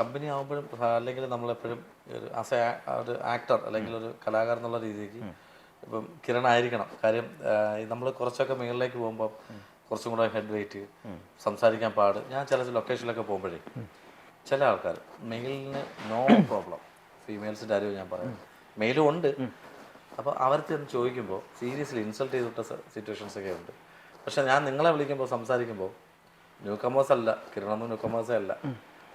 Company ആകുമ്പോഴും അല്ലെങ്കിൽ നമ്മളെപ്പോഴും ഒരു ആസ് എ ഒരു ആക്ടർ അല്ലെങ്കിൽ ഒരു കലാകാരൻ എന്നുള്ള രീതിക്ക് ഇപ്പം കിരൺ ആയിരിക്കണം കാര്യം നമ്മൾ കുറച്ചൊക്കെ മുകളിലേക്ക് പോകുമ്പോൾ കുറച്ചും കൂടെ ഹെഡ് വെയിറ്റ് സംസാരിക്കാൻ പാട്. ഞാൻ ചില ലൊക്കേഷനിലൊക്കെ പോകുമ്പോഴേ ചില ആൾക്കാർ മെയിലിന് നോ പ്രോബ്ലം ഫീമെയിൽസിന്റെ അറിവ് ഞാൻ പറയാം. മെയിലും ഉണ്ട്. അപ്പോൾ അവർക്ക് എന്ന് ചോദിക്കുമ്പോൾ സീരിയസ്ലി ഇൻസൾട്ട് ചെയ്തിട്ട സിറ്റുവേഷൻസ് ഒക്കെ ഉണ്ട്. പക്ഷെ ഞാൻ നിങ്ങളെ വിളിക്കുമ്പോൾ സംസാരിക്കുമ്പോൾ ന്യൂ കമേഴ്സ് അല്ല കിരണൊന്നും ന്യൂ കമേഴ്സേ അല്ല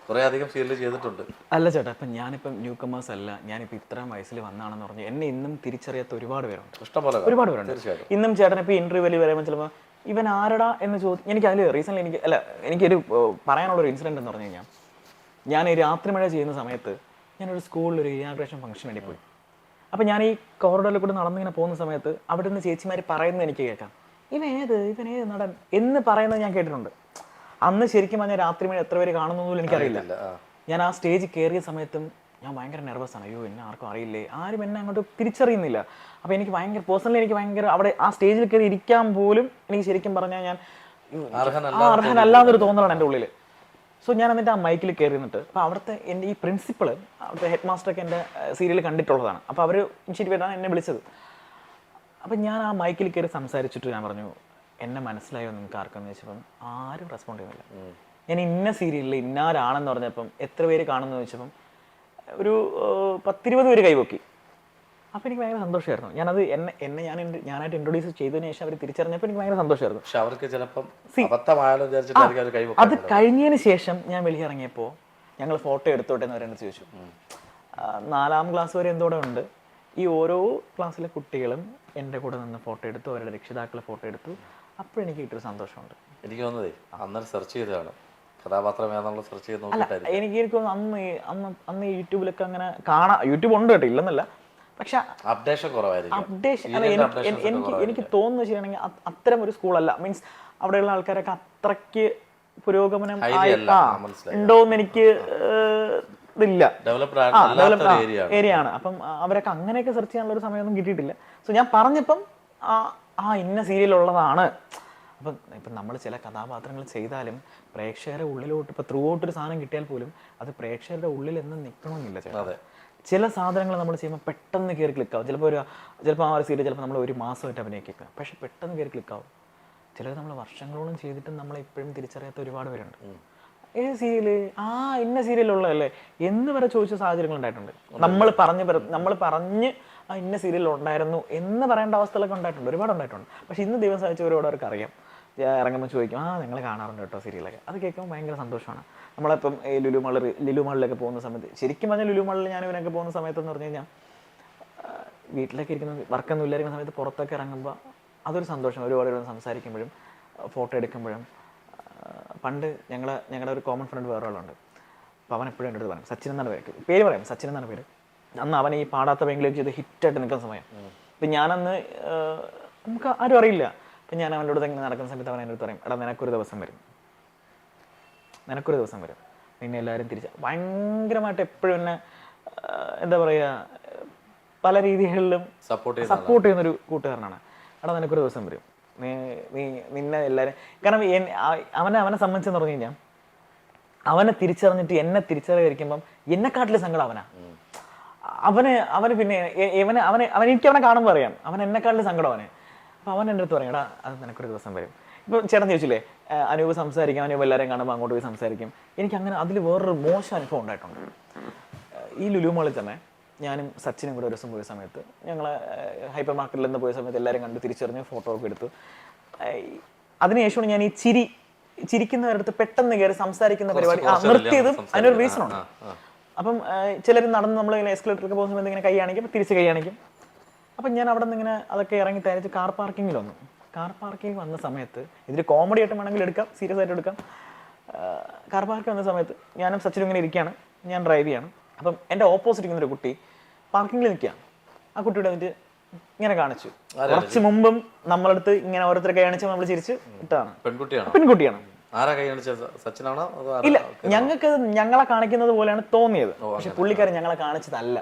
കുറേ അധികം ഫീൽഡ് ചെയ്തിട്ടുണ്ട്. അല്ല ചേട്ടാ ഇപ്പം ഞാനിപ്പം ന്യൂ കമേഴ്സ് അല്ല ഞാനിപ്പോൾ ഇത്രയും വയസ്സിൽ വന്നാണെന്ന് പറഞ്ഞു എന്നെ ഇന്നും തിരിച്ചറിയാത്ത ഒരുപാട് പേരുണ്ട്. ഇഷ്ടംപോലെ. ഒരുപാട് പേരുണ്ട്. ഇന്നും ചേട്ടൻ ഇപ്പോൾ ഇന്റർവ്യൂവിൽ വരുമ്പോൾ ചിലപ്പോൾ ഇവൻ ആരടാ എന്ന് ചോദിച്ചു എനിക്ക് അതിൽ റീസെന്റ് എനിക്ക് അല്ല എനിക്കൊരു പറയാനുള്ള ഒരു ഇൻസിഡന്റ് എന്ന് പറഞ്ഞു കഴിഞ്ഞാൽ ഞാൻ ഈ രാത്രി മഴ ചെയ്യുന്ന സമയത്ത് ഞാനൊരു സ്കൂളിൽ ഒരു ഇനാഗ്രേഷൻ ഫംഗ്ഷൻ വേണ്ടി പോയി. അപ്പം ഞാൻ ഈ കോറിഡോറിൽ കൂടെ നടന്നിങ്ങനെ പോകുന്ന സമയത്ത് അവിടെ നിന്ന് ചേച്ചിമാർ പറയുന്നത് എനിക്ക് കേൾക്കാം. ഇവൻ ഏത്? ഇവൻ ഏത് നടൻ? എന്ന് പറയുന്നത് ഞാൻ കേട്ടിട്ടുണ്ട്. അന്ന് ശരിക്കും പറഞ്ഞാൽ രാത്രി മഴ എത്ര പേര് കാണുന്നു പോലും എനിക്കറിയില്ല. ഞാൻ ആ സ്റ്റേജ് കയറിയ സമയത്തും ഞാൻ ഭയങ്കര നെർവസ് ആണ്. അയ്യോ എന്നെ ആർക്കും അറിയില്ലേ? ആരും എന്നെ അങ്ങോട്ട് തിരിച്ചറിയുന്നില്ല. അപ്പോൾ എനിക്ക് ഭയങ്കര പേഴ്സണലി എനിക്ക് ഭയങ്കര അവിടെ ആ സ്റ്റേജിൽ കയറി ഇരിക്കാൻ പോലും എനിക്ക് ശരിക്കും പറഞ്ഞാൽ ഞാൻ അർഹനല്ലാന്നൊരു തോന്നലാണ് എന്റെ ഉള്ളിൽ സോ ഞാൻ എന്നിട്ട് ആ മൈക്കിൽ കയറി നിന്നിട്ട് അപ്പോൾ അവിടുത്തെ എന്റെ ഈ പ്രിൻസിപ്പൾ അവിടുത്തെ ഹെഡ് മാസ്റ്ററൊക്കെ എന്റെ സീരിയൽ കണ്ടിട്ടുള്ളതാണ്. അപ്പോൾ അവർ ഇനിഷ്യേറ്റീവ് ആയിട്ടാണ് എന്നെ വിളിച്ചത്. അപ്പം ഞാൻ ആ മൈക്കിൽ കയറി സംസാരിച്ചിട്ട് ഞാൻ പറഞ്ഞു എന്നെ മനസ്സിലായോ നിങ്ങൾക്ക് ആർക്കെന്ന് ചോദിച്ചപ്പം ആരും റെസ്പോണ്ട് ചെയ്യുന്നില്ല. ഞാൻ ഇന്ന സീരിയലിൽ ഇന്നാരാണെന്ന് പറഞ്ഞപ്പം എത്ര പേര് കാണുന്നു ചോദിച്ചപ്പം ഒരു പത്തിരുപത് പേര് കൈപൊക്കി. അപ്പോൾ എനിക്ക് ഭയങ്കര സന്തോഷമായിരുന്നു. ഞാനത് എന്നെ എന്നെ ഞാൻ ഞാനായിട്ട് ഇൻട്രൊഡ്യൂസ് ചെയ്തതിന് ശേഷം അവർ തിരിച്ചറിഞ്ഞപ്പോൾ എനിക്ക് ഭയങ്കര സന്തോഷമായിരുന്നു. പക്ഷെ അവർക്ക് ചിലപ്പം അത് കഴിഞ്ഞതിന് ശേഷം ഞാൻ വെളിയിറങ്ങിയപ്പോൾ ഞങ്ങൾ ഫോട്ടോ എടുത്തോട്ടെ എന്ന് പറയുന്നത് ചോദിച്ചു. നാലാം ക്ലാസ് വരെ എന്തോടെ ഉണ്ട്? ഈ ഓരോ ക്ലാസ്സിലെ കുട്ടികളും എന്റെ കൂടെ നിന്ന് ഫോട്ടോ എടുത്തു അവരുടെ രക്ഷിതാക്കളെ ഫോട്ടോ എടുത്തു. അപ്പോഴെനിക്ക് കിട്ടിയൊരു സന്തോഷമുണ്ട്. എനിക്ക് തോന്നുന്നതേ അന്നേരം സെർച്ച് ചെയ്തതാണ്. കഥാപാത്രം ഏതാണല്ലോ സെർച്ച് ചെയ്ത് നോക്കിയിട്ടായിരിക്കും. എനിക്ക് എനിക്ക് തോന്നുന്നു അന്ന് ഈ- അന്ന് അന്ന് ഈ യൂട്യൂബിലൊക്കെ അങ്ങനെ കാണാം യൂട്യൂബ് ഉണ്ട് കേട്ടോ ഇല്ലെന്നല്ല. പക്ഷെ അപ്ഡേഷൻ കുറവായിരിക്കും. അപ്ഡേഷൻ അല്ല Serial എനിക്ക് updations ഒക്കെ എനിക്ക് തോന്നുന്നു എനിക്ക് തോന്നുന്നത് ശരിയാണെങ്കിൽ അത്തരം ഒരു സ്കൂളല്ല മീൻസ് അവിടെയുള്ള ആൾക്കാരൊക്കെ അത്രയ്ക്ക് പുരോഗമനം Highly എന്ന് അല്ല, ആ, ആ, മനസ്സിലായി. ഉണ്ടോന്ന് എനിക്ക് ഏഹ്, ഇതില്ല. ഡെവലപ്ഡ് ആ ഏരിയ ആണ്. ഏരിയ ആണ്. അപ്പം ആ, അവരൊക്കെ അങ്ങനെയൊക്കെ സെർച്ച് ചെയ്യാനുള്ള ഒരു സമയമൊന്നും കിട്ടിയിട്ടില്ല. സോ ഞാൻ പറഞ്ഞപ്പം ആ ആ ഇന്ന സീരിയൽ ഉള്ളതാണ് അപ്പം ഇപ്പം നമ്മൾ ചില കഥാപാത്രങ്ങൾ ചെയ്താലും പ്രേക്ഷകരുടെ ഉള്ളിലോട്ട് ഇപ്പം ത്രൂ ഔട്ട് ഒരു സാധനം കിട്ടിയാൽ പോലും അത് പ്രേക്ഷകരുടെ ഉള്ളിൽ എന്നും നിൽക്കണമെന്നില്ല ചേട്ടാ. ചില സാധനങ്ങൾ നമ്മൾ ചെയ്യുമ്പോൾ പെട്ടെന്ന് കയറി ക്ലിക്കാവും ചിലപ്പോൾ ഒരു ചിലപ്പോൾ ആ ഒരു സീരിയൽ ചിലപ്പോൾ നമ്മൾ ഒരു മാസമായിട്ട് അഭിനയിക്കുക പക്ഷെ പെട്ടെന്ന് കയറി ക്ലിക്കാവും ചിലർ നമ്മൾ വർഷങ്ങളോളം ചെയ്തിട്ടും നമ്മളെ ഇപ്പോഴും തിരിച്ചറിയാത്ത ഒരുപാട് പേരുണ്ട്. ഏത് സീരിയൽ ആ ഇന്ന സീരിയലുള്ളതല്ലേ എന്ന് വരെ ചോദിച്ച സാഹചര്യങ്ങൾ ഉണ്ടായിട്ടുണ്ട്. നമ്മൾ പറഞ്ഞ് നമ്മൾ പറഞ്ഞ് ആ ഇന്ന സീരിയൽ ഉണ്ടായിരുന്നു എന്ന് പറയേണ്ട അവസ്ഥകളൊക്കെ ഉണ്ടായിട്ടുണ്ട്. ഒരുപാട് ഉണ്ടായിട്ടുണ്ട്. പക്ഷെ ഇന്ന് ദിവസം സഹായിച്ച ഒരുപാട് അവർക്ക് അറിയാം. ഇറങ്ങുമ്പോൾ ചോദിക്കും ആ നിങ്ങൾ കാണാറുണ്ട് കേട്ടോ സീരിയലൊക്കെ അത് കേൾക്കുമ്പോൾ ഭയങ്കര സന്തോഷമാണ്. നമ്മളിപ്പം ഈ ലുലു മള്ളർ ലുലു പോകുന്ന സമയത്ത് ശരിക്കും പറഞ്ഞാൽ ലുലു മള്ളിൽ ഞാൻ ഇവനൊക്കെ പോകുന്ന സമയത്തെന്ന് പറഞ്ഞു കഴിഞ്ഞാൽ വീട്ടിലൊക്കെ ഇരിക്കുന്ന വർക്കൊന്നും ഇല്ലായിരിക്കുന്ന സമയത്ത് പുറത്തൊക്കെ ഇറങ്ങുമ്പോൾ അതൊരു സന്തോഷം ഒരുപാട് സംസാരിക്കുമ്പോഴും ഫോട്ടോ എടുക്കുമ്പോഴും പണ്ട് ഞങ്ങൾ ഞങ്ങളുടെ ഒരു കോമൺ ഫ്രണ്ട് വേറെ ആളുണ്ട് അപ്പോൾ അവൻ എപ്പോഴും എന്റെ അടുത്ത് പറയും സച്ചിൻ എന്നാണ് പേര്? പേര് പറയാം സച്ചിൻ എന്നാണ് പേര്? അന്ന് അവനെ ഈ പാടാത്ത ബാങ്കിലേക്ക് ചെയ്ത് ഹിറ്റായിട്ട് നിൽക്കുന്ന സമയം. അപ്പം ഞാനന്ന് നമുക്ക് ആരും അറിയില്ല. അപ്പം ഞാൻ അവന്റെ അടുത്ത് ഇങ്ങനെ നടക്കുന്ന സമയത്ത് അവൻ എന്റെ അടുത്ത് പറയും എടാ നിനക്കൊരു ദിവസം വരും. നിനക്കൊരു ദിവസം വരും. നിന്നെ എല്ലാവരും തിരിച്ച് ഭയങ്കരമായിട്ട് എപ്പോഴും എന്നെ എന്താ പറയുക പല രീതികളിലും സപ്പോർട്ട് ചെയ്യുന്ന സപ്പോർട്ട് ചെയ്യുന്നൊരു കൂട്ടുകാരനാണ്. എടാ നിനക്കൊരു ദിവസം വരും. നീ നീ നിന്നെ എല്ലാവരും കാരണം അവനെ അവനെ സംബന്ധിച്ചെന്ന് പറഞ്ഞു കഴിഞ്ഞാൽ അവനെ തിരിച്ചറിഞ്ഞിട്ട് എന്നെ തിരിച്ചറിയിരിക്കുമ്പം എന്നെക്കാട്ടിലെ സങ്കടം അവനാ. അവന് അവന് പിന്നെ ഇവന് അവന് അവൻ എനിക്ക് അവനെ കാണുമ്പോൾ അറിയാം. അവൻ എന്നെക്കാളും സങ്കടം അവന് അപ്പൊ അവൻ എന്റെ അടുത്ത് പറയും എടാ അത് നിനക്കൊരു ദിവസം വരും. ഇപ്പൊ ചേട്ടൻ ചോദിച്ചില്ലേ അനൂപ് സംസാരിക്കും അനൂപ് എല്ലാവരെയും കാണുമ്പോൾ അങ്ങോട്ട് പോയി സംസാരിക്കും. എനിക്ക് അങ്ങനെ അതിൽ വേറൊരു മോശം അനുഭവം ഉണ്ടായിട്ടുണ്ട്. ഈ ലുലു മാളിൽ തന്നെ ഞാനും സച്ചിനും കൂടെ ഒരു ദിവസം പോയ സമയത്ത് ഞങ്ങൾ ഹൈപ്പർ മാർക്കറ്റിൽ നിന്ന് പോയ സമയത്ത് എല്ലാവരും കണ്ട് തിരിച്ചറിഞ്ഞ് ഫോട്ടോ ഒക്കെ എടുത്തു. അതിനുശേഷമാണ് ഞാൻ ഈ ചിരി ചിരിക്കുന്നവരടുത്ത് പെട്ടെന്ന് കയറി സംസാരിക്കുന്ന പരിപാടി നിർത്തിയതും അതിനൊരു റീസൺ ഉണ്ട്. അപ്പം ചിലർ നടന്ന് നമ്മൾ ഇങ്ങനെ എസ്കലേറ്ററൊക്കെ പോകുന്ന സമയത്ത് ഇങ്ങനെ കൈ കാണിക്കും തിരിച്ച് കൈ കാണിക്കും. അപ്പം ഞാൻ അവിടെ നിന്ന് ഇങ്ങനെ അതൊക്കെ ഇറങ്ങി തയ്ച്ച് കാർ പാർക്കിങ്ങിൽ വന്നു. കാർ പാർക്കിംഗ് വന്ന സമയത്ത് ഇതിൽ കോമഡി ആയിട്ട് വേണമെങ്കിൽ എടുക്കാം സീരിയസ് ആയിട്ട് എടുക്കാം. കാർ പാർക്ക് വന്ന സമയത്ത് ഞാനും സച്ചിനും ഇങ്ങനെ ഇരിക്കുകയാണ് ഞാൻ ഡ്രൈവ് ചെയ്യാണ്. അപ്പം എന്റെ ഓപ്പോസിറ്റ് ഇരിക്കുന്ന ഒരു കുട്ടി പാർക്കിങ്ങിൽ നിൽക്കുകയാണ്. ആ കുട്ടിയുടെ എന്നിട്ട് ഇങ്ങനെ കാണിച്ചു. കുറച്ച് മുമ്പും നമ്മളടുത്ത് ഇങ്ങനെ ഓരോരുത്തരെ കാണിച്ച് നമ്മൾ ചിരിച്ച് ഇട്ടാണ്. പെൺകുട്ടിയാണ്? പെൺകുട്ടിയാണ്. ആരാ കൈ കാണിച്ചത്? സച്ചിനാണോ ഇല്ല ഞങ്ങൾക്ക് ഞങ്ങളെ കാണിക്കുന്നത് പോലെയാണ് തോന്നിയത്. പക്ഷെ പുള്ളിക്കാരൻ ഞങ്ങളെ കാണിച്ചതല്ല.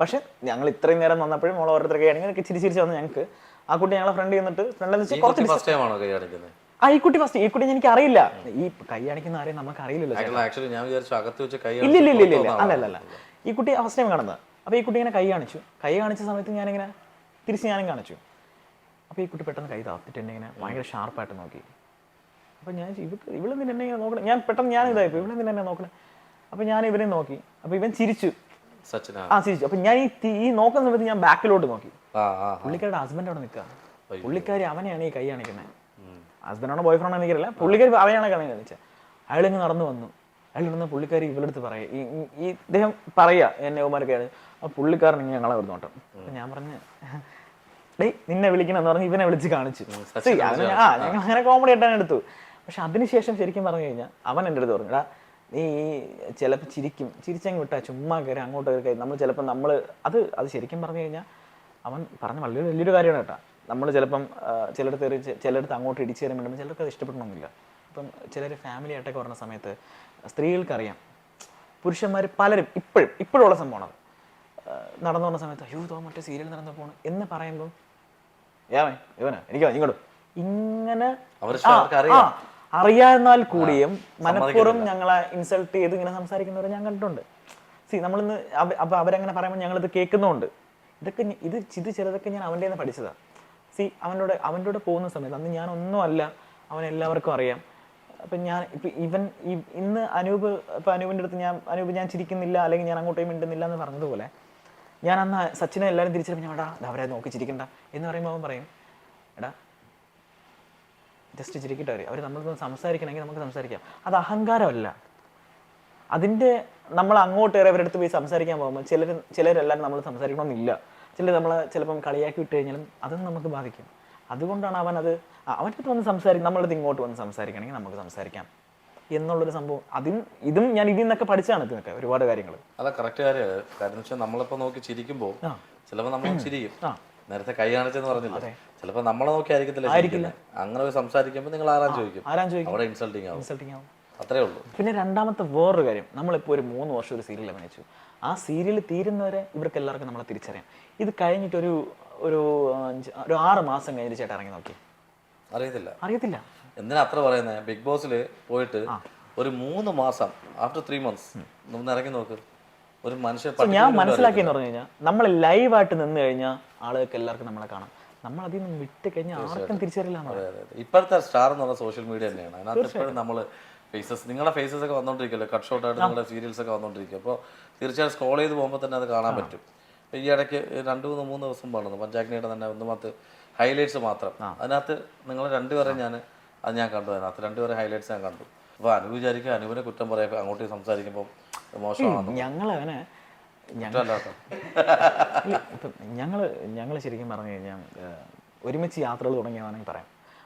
പക്ഷെ ഞങ്ങൾ ഇത്രയും നേരം വന്നപ്പോഴും മോളെ ഓരോരുത്തർ കൈയാണെങ്കിൽ ചിരി ചിരിച്ച് വന്ന് ഞങ്ങൾക്ക്. ആ കുട്ടി ഞങ്ങളെ ഫ്രണ്ട് ചെയ്യുന്നിട്ട് ഫ്രണ്ട് എന്ന് വെച്ചാൽ കുറച്ച് ഫസ്റ്റ് കൈ കാണിക്കുന്നത്? ആ ഈ കുട്ടി ഫസ്റ്റ് ഈ കുട്ടി എനിക്ക് അറിയില്ല. ഈ കൈ കാണിക്കുന്ന ആരെയും നമുക്ക് അറിയില്ല. ആക്ച്വലി ഞാൻ വിചാരിച്ചു അകത്ത് വെച്ച് കൈ ഇല്ല ഇല്ല ഇല്ല ഇല്ല അല്ല അല്ല ഈ കുട്ടി ഫസ്റ്റ് ടൈം കാണുന്നത്. അപ്പോൾ ഈ കുട്ടി ഇങ്ങനെ കൈ കാണിച്ചു. കൈ കാണിച്ച സമയത്ത് ഞാനിങ്ങനെ തിരിച്ച് ഞാനും കാണിച്ചു. അപ്പോൾ ഈ കുട്ടി പെട്ടെന്ന് കൈ താത്തിട്ട് എന്നെ ഇങ്ങനെ ഭയങ്കര ഷാർപ്പായിട്ട് നോക്കി. അപ്പോൾ ഞാൻ ഇവക്ക് ഇവളെന്തിന് എന്നെ നോക്കണം. ഞാൻ പെട്ടെന്ന് ഞാൻ ഇതായിപ്പോൾ ഇവളെന്തിനെ എന്നെ നോക്കണം. അപ്പോൾ ഞാൻ ഇവനെ നോക്കി. അപ്പോൾ ഇവൻ ചിരിച്ചു. ആ ചിരിച്ചു. അപ്പോൾ ഞാൻ ഈ ഈ നോക്കുന്ന സമയത്ത് ഞാൻ ബാക്കിലോട്ട് നോക്കി. പുള്ളിക്കാരുടെ ഹസ്ബൻഡ് അവിടെ നിൽക്കുക പുള്ളിക്കാരി അവനെയാണ് ഈ കൈ കാണിക്കുന്നത് ഹസ്ബൻഡാണോ ബോയ് ഫ്രണ്ട് എനിക്കറിയില്ല. പുള്ളിക്കാരി അവനെയാണ് കണി കാണിച്ചത് അയാളിങ്ങ് നടന്നു വന്നു. അയാൾ ഇരുന്ന് പുള്ളിക്കാരി ഇവളെടുത്ത് പറയുക ഈ ഇദ്ദേഹം പറയുക എന്നെ ഉമാരൊക്കെയാണ് ആ പുള്ളിക്കാരൻ ഇങ്ങനെ ഞങ്ങളെ ഒരു നോട്ടം അപ്പൊ ഞാൻ പറഞ്ഞു ഡേ നിന്നെ വിളിക്കണം എന്ന് പറഞ്ഞ് ഇവനെ വിളിച്ച് കാണിച്ചു. ആ ഞങ്ങൾ അങ്ങനെ കോമഡി ആയിട്ടാണ് എടുത്തു. പക്ഷെ അതിനുശേഷം ശരിക്കും പറഞ്ഞു കഴിഞ്ഞാൽ അവൻ എന്റെ അടുത്ത് പറഞ്ഞു എടാ നീ ചിലപ്പോൾ ചിരിക്കും ചിരിച്ചങ്ങ് വിട്ടാൽ ചുമ്മാ കയറി അങ്ങോട്ട് കയറി നമ്മൾ ചിലപ്പോൾ നമ്മൾ അത് അത് ശരിക്കും പറഞ്ഞു കഴിഞ്ഞാൽ അവൻ പറഞ്ഞ വളരെ വലിയൊരു കാര്യമാണ് കേട്ടോ. നമ്മൾ ചിലപ്പം ചിലടത്ത് കയറി ചിലടത്ത് അങ്ങോട്ട് ഇടിച്ചു കയറാൻ വേണ്ടി ചിലർക്ക് അത് ഇഷ്ടപ്പെടണമെന്നില്ല. ഇപ്പം ചിലർ ഫാമിലി ആയിട്ടൊക്കെ വരുന്ന സമയത്ത് സ്ത്രീകൾക്കറിയാം പുരുഷന്മാർ പലരും ഇപ്പോഴും ഇപ്പോഴുള്ള സംഭവമാണ് അത്. നടന്നു പോകുന്ന സമയത്ത് അയ്യോ തോ മറ്റേ സീരിയൽ നടന്നു പോകണം എന്ന് പറയുമ്പോൾ ഏവൻ ഇവനാ എനിക്കോ ഇങ്ങോട്ട് ഇങ്ങനെ അവർ ആ, അവർക്ക് അറിയാം. ആ, അറിയാന്നാൽ കൂടിയും മനഃപൂർവം ഞങ്ങളെ ഇൻസൾട്ട് ചെയ്ത് ഇങ്ങനെ സംസാരിക്കുന്നവരെ ഞാൻ കണ്ടിട്ടുണ്ട്. സി നമ്മളിന്ന് അപ്പൊ അവരങ്ങനെ പറയുമ്പോൾ ഞങ്ങളിത് കേൾക്കുന്നുണ്ട്. ഇതൊക്കെ ഇത് ഇത് ചിലതൊക്കെ ഞാൻ അവന്റെ നിന്ന് പഠിച്ചതാ. സി അവനോട് അവന്റെ കൂടെ പോകുന്ന സമയത്ത് അന്ന് ഞാൻ ഒന്നുമല്ല അവൻ എല്ലാവർക്കും അറിയാം. അപ്പം ഞാൻ ഇപ്പം ഇവൻ ഇന്ന് അനൂപ് ഇപ്പം അനൂപിന്റെ അടുത്ത് ഞാൻ അനൂപ് ഞാൻ ചിരിക്കുന്നില്ല അല്ലെങ്കിൽ ഞാൻ അങ്ങോട്ടേ മിണ്ടുന്നില്ല എന്ന് പറഞ്ഞതുപോലെ ഞാൻ അന്ന് സച്ചിനെ എല്ലാവരും തിരിച്ചറിഞ്ഞ ഞാൻ എടാ അവരെ നോക്കി ചിരിക്കണ്ട. എന്ന് പറയുമ്പോൾ അവൻ പറയും എടാ ജസ്റ്റ് ചിരിക്കട്ടെ അവർ അവർ നമ്മൾ സംസാരിക്കണമെങ്കിൽ നമുക്ക് സംസാരിക്കാം. അത് അഹങ്കാരമല്ല. അതിന്റെ നമ്മൾ അങ്ങോട്ട് ഏറെ അടുത്ത് പോയി സംസാരിക്കാൻ പോകുമ്പോൾ ചിലർ ചിലരെല്ലാം നമ്മൾ സംസാരിക്കണമെന്നില്ല. ചിലർ നമ്മൾ ചിലപ്പം കളിയാക്കി വിട്ട് കഴിഞ്ഞാലും അതും നമുക്ക് ബാധിക്കും. അതുകൊണ്ടാണ് അവൻ അത് അടുത്ത് വന്ന് സംസാരിക്കും. നമ്മളത് ഇങ്ങോട്ട് വന്ന് സംസാരിക്കണമെങ്കിൽ നമുക്ക് സംസാരിക്കാം. എന്നുള്ളൊരു സംഭവം. അതിൽ ഇതും ഞാൻ ഇതിൽ നിന്നൊക്കെ പഠിച്ചാണ് ഇതിനൊക്കെ ഒരുപാട് കാര്യങ്ങൾ. അതാ കറക്റ്റ് കാര്യമാണ് കാര്യം എന്ന് വെച്ചാൽ നമ്മളിപ്പോ നോക്കി ചിരിക്കുമ്പോൾ. ചിലപ്പോൾ നമ്മൾ ചിരിക്കും. നേരത്തെ കൈ കാണിച്ചെന്ന് പറഞ്ഞില്ല? ചിലപ്പോൾ നമ്മളെ നോക്കി ആയിരിക്കത്തില്ല. അങ്ങനെ പോയി സംസാരിക്കുമ്പോൾ നിങ്ങൾ ആരാൻ ചോദിക്കും. ആരാൻ ചോദിക്കും? അവിടെ ഇൻസൾട്ടിങ് ആവും. ഇൻസൾട്ടിങ് ആവും. അത്രേ ഉള്ളൂ. പിന്നെ രണ്ടാമത്തെ വേറൊരു കാര്യം. നമ്മളിപ്പോൾ ഒരു മൂന്ന് വർഷം ഒരു സീരിയൽ അഭിനയിച്ചു. ആ സീരിയൽ തീരുന്നവരെ ഇവർക്ക് എല്ലാവർക്കും നമ്മളെ തിരിച്ചറിയാം. ഇത് കഴിഞ്ഞിട്ടൊരു ഒരു ഒരു ഒരു ആറ് മാസം കഴിഞ്ഞിട്ട് ചേട്ടൻ ഇറങ്ങി നോക്കി. അറിയത്തില്ല. അറിയത്തില്ല. എന്തിനാ അത്ര പറയുന്നത് ബിഗ് ബോസിൽ പോയിട്ട് ഒരു മൂന്ന് മാസം ആഫ്റ്റർ ത്രീ മന്ത്സ് ഒന്ന് ഇറങ്ങി നോക്ക്. ഒരു മനുഷ്യൻ So ഞാൻ മനസ്സിലാക്കിയെന്ന് പറഞ്ഞു കഴിഞ്ഞാൽ നമ്മൾ ലൈവായിട്ട് നിന്ന് കഴിഞ്ഞാൽ ആളുകൾക്ക് എല്ലാവർക്കും നമ്മളെ കാണാം. നമ്മൾ അതിൽ നിന്ന് വിട്ട് കഴിഞ്ഞാൽ ആർക്കും തിരിച്ചറിയില്ല. ഇപ്പോഴത്തെ സ്റ്റാർ എന്ന് പറഞ്ഞ സോഷ്യൽ മീഡിയ തന്നെയാണ്. അതിനകത്ത് എപ്പോഴും നമ്മൾ ഫേസസ് നിങ്ങളുടെ ഫേസസ് ഒക്കെ വന്നോണ്ടിരിക്കുമല്ലോ കട്ട് ഷോട്ട് ആയിട്ട് നിങ്ങളുടെ സീരിയൽസ് ഒക്കെ വന്നോണ്ടിരിക്കും അപ്പോൾ തീർച്ചയായും സ്ക്രോൾ ചെയ്ത് പോകുമ്പോൾ തന്നെ അത് കാണാൻ പറ്റും. ഈ ഇടയ്ക്ക് രണ്ട് മൂന്ന് മൂന്ന് ദിവസം പാടുന്നു. പഞ്ചാഗ്നിയുടെ തന്നെ ഒന്ന് മാത്രം ഹൈലൈറ്റ്സ് മാത്രം. അതിനകത്ത് നിങ്ങൾ രണ്ടുപേരെ ഞാൻ അത് ഞാൻ കണ്ടു അതിനകത്ത്. രണ്ടുപേരെ ഹൈലൈറ്റ്സ് ഞാൻ കണ്ടു. അപ്പോൾ അനു വിചാരിക്കുക അനുവിനെ കുറ്റം പറയാം അങ്ങോട്ട് സംസാരിക്കുമ്പോൾ മോശമാണ് ഞങ്ങൾ അവനെ ഞങ്ങൾ ഞങ്ങൾ ശരിക്കും പറഞ്ഞു കഴിഞ്ഞാൽ ഒരുമിച്ച് യാത്രകൾ തുടങ്ങിയതാണെങ്കിൽ പറയാം.